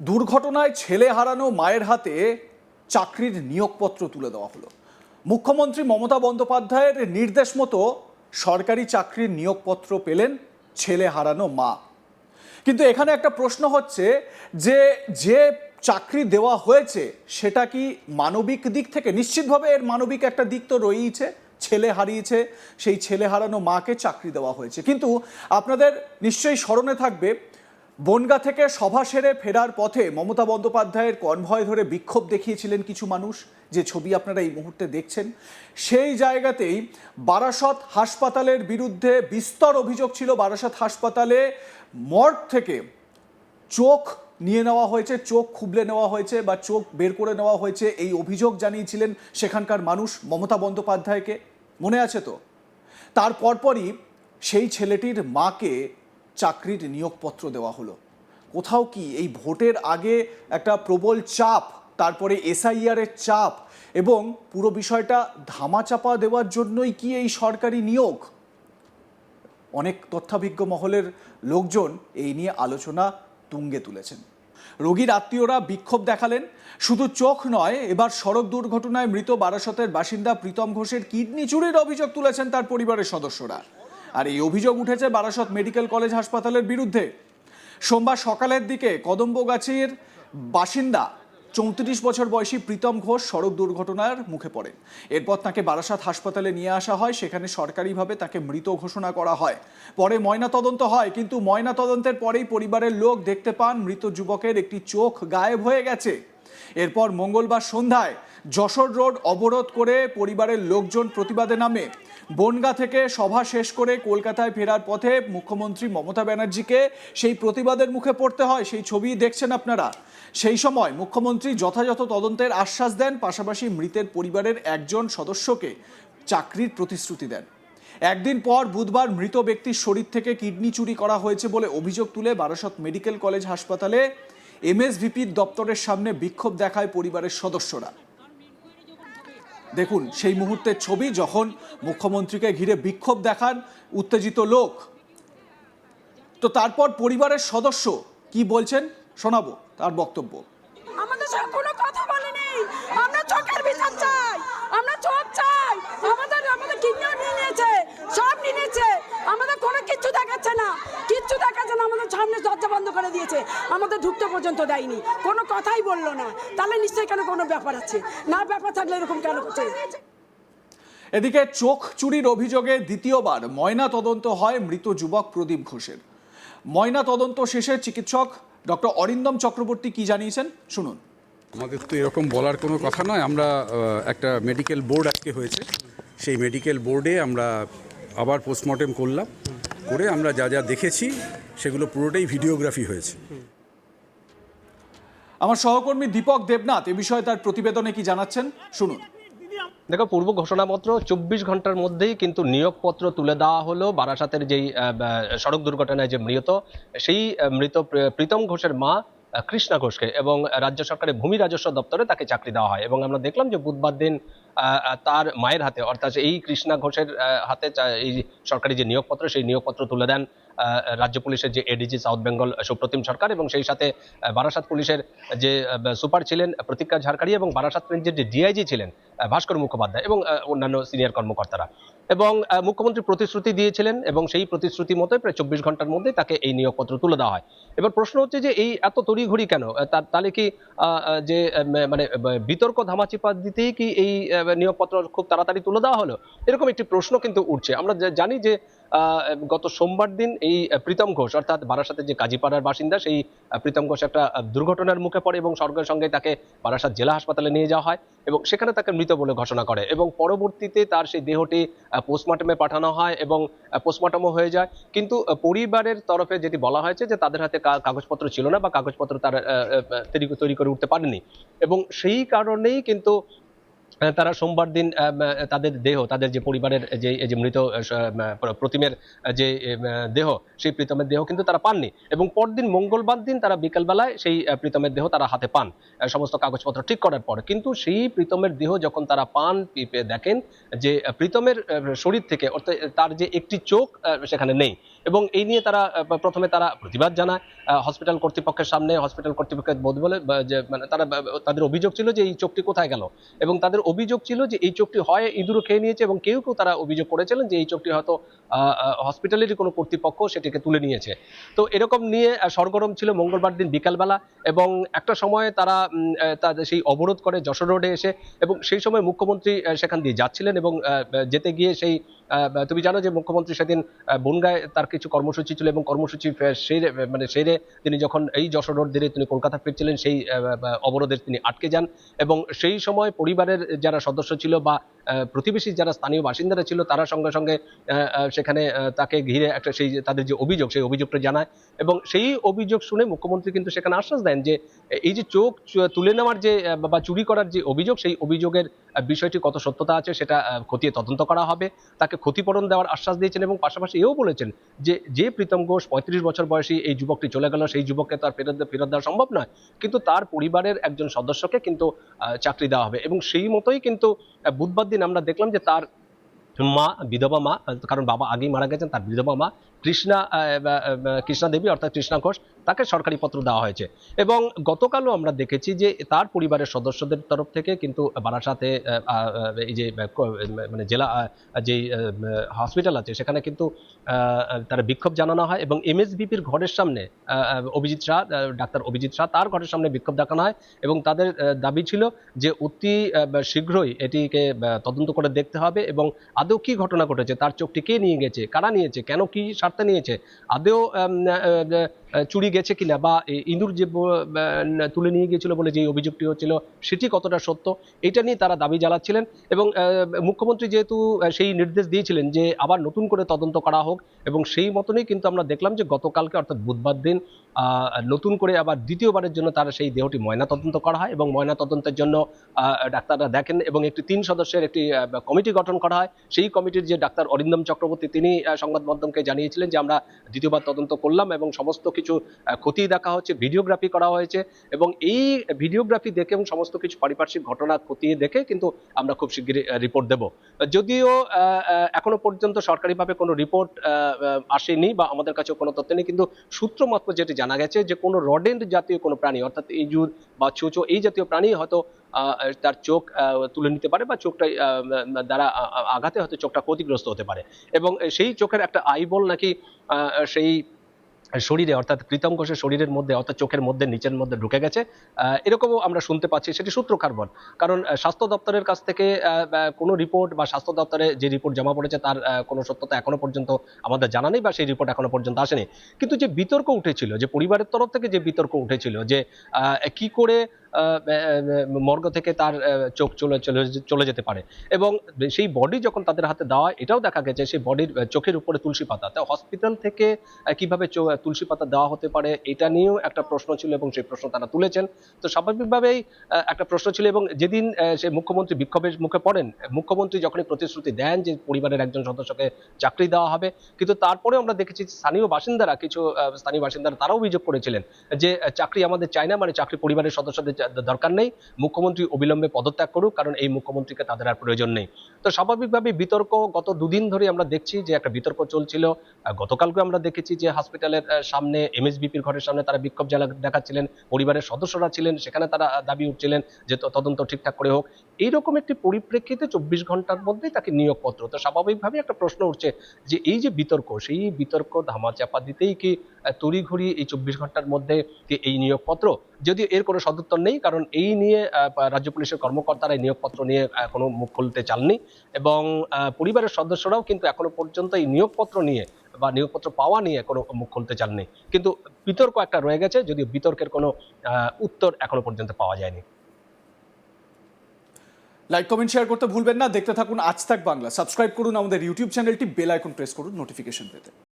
দুর্ঘটনায় ছেলে হারানো মায়ের হাতে চাকরির নিয়োগপত্র তুলে দেওয়া হলো। মুখ্যমন্ত্রী মমতা বন্দ্যোপাধ্যায়ের নির্দেশ মতো সরকারি চাকরির নিয়োগপত্র পেলেন ছেলে হারানো মা। কিন্তু এখানে একটা প্রশ্ন হচ্ছে যে যে চাকরি দেওয়া হয়েছে সেটা কি মানবিক দিক থেকে নিশ্চিতভাবে এর মানবিক একটা দিক তো রয়েইছে, ছেলে হারিয়েছে, সেই ছেলে হারানো মাকে চাকরি দেওয়া হয়েছে। কিন্তু আপনাদের নিশ্চয়ই স্মরণে থাকবে বনগা থেকে সভা সেরে ফেরার পথে মমতা বন্দ্যোপাধ্যায়ের কনভয় ধরে বিক্ষোভ দেখিয়েছিলেন কিছু মানুষ। যে ছবি আপনারা এই মুহূর্তে দেখছেন, সেই জায়গাতেই বারাসত হাসপাতালের বিরুদ্ধে বিস্তর অভিযোগ ছিল। বারাসত হাসপাতালে মর্গ থেকে চোখ নিয়ে নেওয়া হয়েছে, চোখ খুবলে নেওয়া হয়েছে বা চোখ বের করে নেওয়া হয়েছে এই অভিযোগ জানিয়েছিলেন সেখানকার মানুষ মমতা বন্দ্যোপাধ্যায়কে। মনে আছে তো? তার পরপরই সেই ছেলেটির মাকে চাকরির নিয়োগপত্র দেওয়া হলো। কোথাও কি এই ভোটের আগে একটা প্রবল চাপ, তারপরে এসআইআর এর চাপ এবং পুরো বিষয়টা ধামাচাপা দেওয়ার জন্যই কি এই সরকারি নিয়োগ? অনেক তথ্যাভিজ্ঞ মহলের লোকজন এই নিয়ে আলোচনা তুঙ্গে তুলেছেন। রোগীর আত্মীয়রা বিক্ষোভ দেখালেন। শুধু চোখ নয়, এবার সড়ক দুর্ঘটনায় মৃত বারাসতের বাসিন্দা প্রীতম ঘোষের কিডনি চুরির অভিযোগ তুলেছেন তার পরিবারের সদস্যরা। আর এই অভিযোগ উঠেছে বারাসত মেডিকেল কলেজ হাসপাতালের বিরুদ্ধে। সোমবার সকালের দিকে কদম্বগাছির বাসিন্দা, চৌত্রিশ বছর বয়সী প্রীতম ঘোষ সড়ক দুর্ঘটনার মুখে পড়েন এরপর তাকে বারাসাত হাসপাতালে নিয়ে আসা হয়, সেখানে সরকারিভাবে তাকে মৃত ঘোষণা করা হয়। পরে ময়না তদন্ত হয়, কিন্তু ময়না তদন্তের পরেই পরিবারের লোক দেখতে পান মৃত যুবকের একটি চোখ গায়েব হয়ে গেছে। এরপর মঙ্গলবার সন্ধ্যায় যশোর রোড অবরোধ করে পরিবারের লোকজন প্রতিবাদে নামে। বনগা থেকে সভা শেষ করে কলকাতায় ফেরার পথে মুখ্যমন্ত্রী মমতা ব্যানার্জিকে সেই প্রতিবাদের মুখে পড়তে হয়, সেই ছবি দেখছেন আপনারা। সেই সময় মুখ্যমন্ত্রী যথাযথ তদন্তের আশ্বাস দেন, পাশাপাশি মৃতের পরিবারের একজন সদস্যকে চাকরির প্রতিশ্রুতি দেন। একদিন পর বুধবার মৃত ব্যক্তির শরীর থেকে কিডনি চুরি করা হয়েছে বলে অভিযোগ তুলে বারাসত মেডিকেল কলেজ হাসপাতালে এমএসভিপির দপ্তরের সামনে বিক্ষোভ দেখায় পরিবারের সদস্যরা। দেখুন, সেই মুহূর্তের ছবি যখন মুখ্যমন্ত্রীকে ঘিরে বিক্ষোভ দেখান উত্তেজিত লোক। তো তারপর পরিবারের সদস্য কি বলছেন? শোনাবো তার বক্তব্য। আমাদের কোনো কথা বলেনি আমরা চোখের বিচার চাই আমরা চোখ চাই আমাদের আমাদের কিডনিও নিয়ে নিয়েছে সব নিয়ে নিয়েছে আমাদের কোনো কিচ্ছু দেখাচ্ছে না কিচ্ছু দেখাচ্ছে না আমাদের সামনে দরজা বন্ধ করে দিয়েছে। আমাদের ঢুকতে পর্যন্ত দেয়নি। কোনো কথাই বলল না। তাহলে নিশ্চয়ই কেন কোনো ব্যাপার আছে? না ব্যাপার থাকলে এরকম কেন করছে? এদিকে চোখ চুরির অভিযোগে দ্বিতীয়বার ময়না তদন্ত হয় মৃত যুবক প্রদীপ ঘোষের। ময়না তদন্ত শেষে চিকিৎসক ডক্টর অরিন্দম চক্রবর্তী কি জানিয়েছেন? শুনুন। আমাদের তো এরকম বলার কোনো কথা নয়। আমরা একটা মেডিকেল বোর্ড আজকে হয়েছে। সেই মেডিকেল বোর্ডে আমরা আবার পোস্টমর্টেম করলাম। করে আমরা যা যা দেখেছি সেগুলো পুরোটাই ভিডিওগ্রাফি হয়েছে। আমার সহকর্মী দীপক দেবনাথ এ বিষয়ে তার প্রতিবেদনে কি জানাচ্ছেন? শুনুন। দেখো পূর্ব ঘোষণাপত্র চব্বিশ ঘণ্টার মধ্যেই কিন্তু নিয়োগপত্র তুলে দেওয়া হলো বারাসাতের যেই সড়ক দুর্ঘটনায় যে মৃত সেই মৃত প্রীতম ঘোষের মা কৃষ্ণা ঘোষকে এবং রাজ্য সরকারের ভূমি রাজস্ব দপ্তরে তাকে চাকরি দেওয়া হয় এবং আমরা দেখলাম যে বুধবার দিন তার মায়ের হাতে অর্থাৎ এই কৃষ্ণা ঘোষের হাতে এই সরকারি যে নিয়োগপত্র সেই নিয়োগপত্র তুলে দেন রাজ্য পুলিশের যে ADG south Bengal Supratim Sarkar এবং সেই সাথে বারাসাত পুলিশের যে সুপার ছিলেন প্রতীক্ষা ঝাড়কারি এবং বারাসাত রেঞ্জের যে ডিআইজি ছিলেন ভাস্কর মুখোপাধ্যায় এবং অন্যান্য সিনিয়র কর্মকর্তারা। এবং মুখ্যমন্ত্রী প্রতিশ্রুতি দিয়েছিলেন এবং সেই প্রতিশ্রুতি মতোই প্রায় চব্বিশ ঘণ্টার মধ্যে তাকে এই নিয়োগপত্র তুলে দেওয়া হয়। এবার প্রশ্ন হচ্ছে যে এই এত তড়িঘড়ি কেন? তাহলে কি যে মানে বিতর্ক ধামাচিপা দিতেই কি এই নিয়োগপত্র খুব তাড়াতাড়ি তুলে দেওয়া হলো? এরকম একটি প্রশ্ন কিন্তু উঠছে। আমরা জানি যে গত সোমবার দিন এই প্রীতম ঘোষ, অর্থাৎ বারাসাতের যে কাজীপাড়ার বাসিন্দা, সেই প্রীতম ঘোষ একটা দুর্ঘটনার মুখে পড়ে এবং সঙ্গে সঙ্গে তাকে বারাসাত জেলা হাসপাতালে নিয়ে যাওয়া হয় এবং সেখানে তাকে মৃত বলে ঘোষণা করে এবং পরবর্তীতে তার সেই দেহটি পোস্টমর্টমে পাঠানো হয় এবং পোস্টমর্টমও হয়ে যায়। কিন্তু পরিবারের তরফে যেটি বলা হয়েছে যে তাদের হাতে কাগজপত্র ছিল না বা কাগজপত্র তারা, তৈরি করে উঠতে পারেনি। এবং সেই কারণেই কিন্তু তারা সোমবার দিন তাদের দেহ, তাদের যে পরিবারের যে যে মৃত প্রতিমের যে দেহ, সেই প্রীতমের দেহ কিন্তু তারা পাননি। এবং পরদিন মঙ্গলবার দিন তারা বিকেলবেলায় সেই প্রীতমের দেহ তারা হাতে পান সমস্ত কাগজপত্র ঠিক করার পর। কিন্তু সেই প্রীতমের দেহ যখন তারা পান দেখেন যে প্রীতমের শরীর থেকে, অর্থাৎ তার যে একটি চোখ সেখানে নেই। এবং এই নিয়ে তারা প্রথমে তারা প্রতিবাদ জানায় হসপিটাল কর্তৃপক্ষের সামনে হসপিটাল কর্তৃপক্ষের বোধ বলে যে মানে তারা তাদের অভিযোগ ছিল যে এই চোখটি কোথায় গেল। এবং তাদের অভিযোগ ছিল যে এই চোখটি হয় ইঁদুরও খেয়ে নিয়েছে এবং কেউ কেউ তারা অভিযোগ করেছিলেন যে এই চোখটি হয়তো হসপিটালেরই কোনো কর্তৃপক্ষ সেটিকে তুলে নিয়েছে। তো এরকম নিয়ে সরগরম ছিল মঙ্গলবার দিন বিকালবেলা এবং একটা সময় তারা তাদের সেই অবরোধ করে যশোর রোডে এসে এবং সেই সময় মুখ্যমন্ত্রী সেখান দিয়ে যাচ্ছিলেন এবং যেতে গিয়ে সেই তুমি জানো যে মুখ্যমন্ত্রী সেদিন বনগায় তার কিছু কর্মসূচি ছিল এবং কর্মসূচি সেরে মানে সেরে তিনি যখন এই যশোর রোড ধীরে তিনি কলকাতা ফিরছিলেন সেই আহ, আহ, অবরোধে তিনি আটকে যান এবং সেই সময় পরিবারের যারা সদস্য ছিল বা প্রতিবেশী যারা স্থানীয় বাসিন্দারা ছিল, তারা সঙ্গে সঙ্গে সেখানে তাকে ঘিরে একটা সেই তাদের যে অভিযোগ, সেই অভিযোগটা জানায়। এবং সেই অভিযোগ শুনে মুখ্যমন্ত্রী কিন্তু সেখানে আশ্বাস দেন যে, এই যে চোখ তুলে নেওয়ার যে বা চুরি করার যে অভিযোগ, সেই অভিযোগের বিষয়টি কত সত্যতা আছে সেটা খতিয়ে তদন্ত করা হবে। তাকে ক্ষতিপূরণ দেওয়ার আশ্বাস দিয়েছেন এবং পাশাপাশি এও বলেছেন যে যে প্রীতম ঘোষ পঁয়ত্রিশ বছর বয়সী এই যুবকটি চলে গেল, সেই যুবককে তার ফেরত ফেরত দেওয়া সম্ভব নয়। কিন্তু তার পরিবারের একজন সদস্যকে কিন্তু চাকরি দেওয়া হবে। এবং সেই মতোই কিন্তু বুধবার দিন আমরা দেখলাম যে তার মা, বিধবা মা, কারণ বাবা আগেই মারা গেছেন, তার বিধবা মা কৃষ্ণা কৃষ্ণা দেবী অর্থাৎ কৃষ্ণা ঘোষ, তাকে সরকারি পত্র দেওয়া হয়েছে। এবং গতকালও আমরা দেখেছি যে তার পরিবারের সদস্যদের তরফ থেকে কিন্তু বারাসাতে এই যে মানে জেলা যে হসপিটাল আছে, সেখানে কিন্তু তারা বিক্ষোভ জানানো হয় এবং এমএসবিপির ঘরের সামনে অভিজিৎ শাহ ডাক্তার অভিজিৎ শাহ, তার ঘরের সামনে বিক্ষোভ দেখানো হয় এবং তাদের দাবি ছিল যে অতি শীঘ্রই এটিকে তদন্ত করে দেখতে হবে এবং আদৌ কি ঘটনা ঘটেছে, তার চোখটি কে নিয়ে গেছে, কারা নিয়েছে, কেন কি স্বার্থে নিয়েছে। আদৌ চুরি গেছে কিনা বা ইঁদুর যে তুলে নিয়ে গিয়েছিল বলে যে অভিযোগটি হচ্ছিল, সেটি কতটা সত্য, এটা নিয়ে তারা দাবি জ্বালাচ্ছিলেন এবং মুখ্যমন্ত্রী যেহেতু সেই নির্দেশ দিয়েছিলেন যে আবার নতুন করে তদন্ত করা হোক এবং সেই মতনই কিন্তু আমরা দেখলাম যে গতকালকে অর্থাৎ বুধবার দিন নতুন করে আবার দ্বিতীয়বারের জন্য তারা সেই দেহটি ময়না তদন্ত করা হয় এবং ময়না তদন্তের জন্য ডাক্তাররা দেখেন এবং একটি তিন সদস্যের একটি কমিটি গঠন করা হয়। সেই কমিটির যে ডাক্তার অরিন্দম চক্রবর্তী, তিনি সংবাদ মাধ্যমকে জানিয়েছিলেন যে আমরা দ্বিতীয়বার তদন্ত করলাম এবং সমস্ত কিছু খতিয়ে দেখা হচ্ছে ভিডিওগ্রাফি করা হয়েছে এবং এই ভিডিওগ্রাফি দেখে এবং সমস্ত কিছু পারিপার্শ্বিক ঘটনা খতিয়ে দেখে কিন্তু আমরা খুব শিগগিরই রিপোর্ট দেব। যদিও এখনও পর্যন্ত সরকারিভাবে কোনো রিপোর্ট আসেনি বা আমাদের কাছে কোনো তথ্য নেই, কিন্তু সূত্র মাত্র যেটি জানা গেছে যে কোনো রডেন্ট জাতীয় কোনো প্রাণী, অর্থাৎ ইঁজুর বা চোচো, এই জাতীয় প্রাণী হয়তো তার চোখ তুলে নিতে পারে বা চোখটা দ্বারা আঘাতে হয়তো চোখটা ক্ষতিগ্রস্ত হতে পারে। এবং সেই চোখের একটা আইবল নাকি সেই শরীরে, অর্থাৎ ঘোষের শরীরের মধ্যে, অর্থাৎ চোখের মধ্যে, নিচের মধ্যে ঢুকে গেছে। এরকমও আমরা শুনতে পাচ্ছি, সেটি সূত্র কার্বন। কারণ স্বাস্থ্য দপ্তরের কাছ থেকে কোনো রিপোর্ট বা স্বাস্থ্য দপ্তরে যে রিপোর্ট জমা পড়েছে, তার কোনো সত্যতা এখনও পর্যন্ত আমাদের জানা নেই বা সেই রিপোর্ট এখনও পর্যন্ত আসেনি। কিন্তু যে বিতর্ক উঠেছিল, যে পরিবারের তরফ থেকে যে বিতর্ক উঠেছিল, যে কি করে মর্গ থেকে তার চোখ চলে চলে চলে যেতে পারে। এবং সেই বডি যখন তাদের হাতে দেওয়া এটাও দেখা গেছে সেই বডির চোখের উপরে তুলসী পাতা। তো হসপিটাল থেকে কীভাবে তুলসী পাতা দেওয়া হতে পারে, এটা নিয়েও একটা প্রশ্ন ছিল এবং সেই প্রশ্ন তারা তুলেছেন। তো স্বাভাবিকভাবেই একটা প্রশ্ন ছিল এবং যেদিন সে মুখ্যমন্ত্রী বিক্ষোভের মুখে পড়েন, মুখ্যমন্ত্রী যখনই প্রতিশ্রুতি দেন যে পরিবারের একজন সদস্যকে চাকরি দেওয়া হবে, কিন্তু তারপরে আমরা দেখেছি স্থানীয় বাসিন্দারা, কিছু স্থানীয় বাসিন্দারা তারাও অভিযোগ করেছিলেন যে চাকরি আমাদের চাই না মানে চাকরি পরিবারের সদস্যদের দরকার নেই। মুখ্যমন্ত্রী অবিলম্বে পদত্যাগ করুক কারণ এই মুখ্যমন্ত্রীকে তাদের আর প্রয়োজন নেই। তো স্বাভাবিকভাবে বিতর্ক গত দুদিন ধরে আমরা দেখছি যে একটা বিতর্ক চলছিল। গতকালকে আমরা দেখেছি যে হসপিটালের সামনে এমএসবিপির ঘরের সামনে তারা বিক্ষোভ জ্বালা দেখাচ্ছিলেন। পরিবারের সদস্যরা ছিলেন, সেখানে তারা দাবি উঠছিলেন যে তদন্ত ঠিকঠাক করে হোক। এইরকম একটি পরিপ্রেক্ষিতে চব্বিশ ঘণ্টার মধ্যেই তাকে নিয়োগপত্র। তো স্বাভাবিকভাবে একটা প্রশ্ন উঠছে যে এই যে বিতর্ক, সেই বিতর্ক ধামাচাপা দিতেই কি তড়িঘড়ি এই চব্বিশ ঘণ্টার মধ্যে এই নিয়োগপত্র? যদিও এর কোনো সদুত্তর নেই, কারণ এই নিয়ে রাজ্য পুলিশের কর্মকর্তারা নিয়োগপত্র নিয়ে কোনো মুখ খুলতে চাননি। এবং পরিবারের সদস্যরাও কিন্তু এখনও পর্যন্ত এই নিয়োগপত্র নিয়ে বা নিয়োগপত্র পাওয়া নিয়ে কোনো মুখ খুলতে চাননি। কিন্তু বিতর্ক একটা রয়ে গেছে, যদিও বিতর্কের কোনো উত্তর এখনও পর্যন্ত পাওয়া যায়নি। লাইক কমেন্ট শেয়ার করতে ভুলবেন না। দেখতে থাকুন আজ তাক বাংলা। সাবস্ক্রাইব করুন আমাদের ইউটিউব চ্যানেলটি বেল আইকন প্রেস করুন নোটিফিকেশন পেতে।